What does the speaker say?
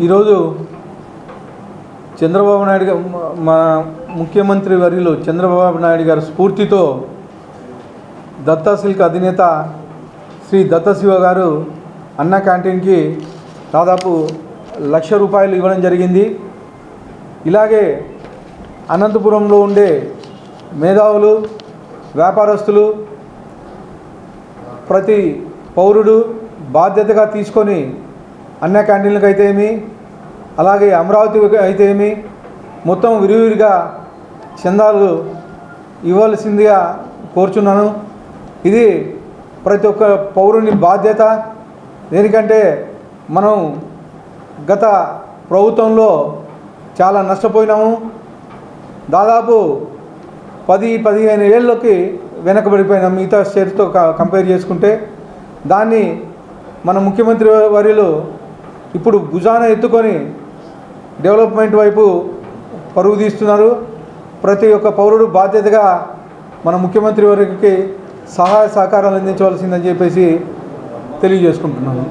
ఈరోజు చంద్రబాబు నాయుడు గారు మా ముఖ్యమంత్రి వర్యులు చంద్రబాబు నాయుడు గారి స్ఫూర్తితో దత్తా సిల్క్ అధినేత శ్రీ దత్తశివ గారు అన్న క్యాంటీన్కి దాదాపు లక్ష రూపాయలు ఇవ్వడం జరిగింది. ఇలాగే అనంతపురంలో ఉండే మేధావులు వ్యాపారస్తులు ప్రతి పౌరుడు బాధ్యతగా తీసుకొని అన్న క్యాంటీన్లకు అయితే ఏమి? అలాగే అమరావతి అయితే ఏమి? మొత్తం విరివిరిగా చందాలు ఇవ్వాల్సిందిగా కోరుచున్నాను. ఇది ప్రతి ఒక్క పౌరుని బాధ్యత. దేనికంటే మనం గత ప్రభుత్వంలో చాలా నష్టపోయినాము. దాదాపు పది పదిహేను ఏళ్ళకి వెనకబడిపోయినాం మిగతా స్టేట్తో కంపేర్ చేసుకుంటే. దాన్ని మన ముఖ్యమంత్రి వర్యులు ఇప్పుడు భుజాన ఎత్తుకొని డెవలప్మెంట్ వైపు పరుగు తీస్తున్నారు. ప్రతి ఒక్క పౌరుడు బాధ్యతగా మన ముఖ్యమంత్రి వారికి సహాయ సహకారాలు అందించవలసిందని చెప్పేసి తెలియజేసుకుంటున్నాను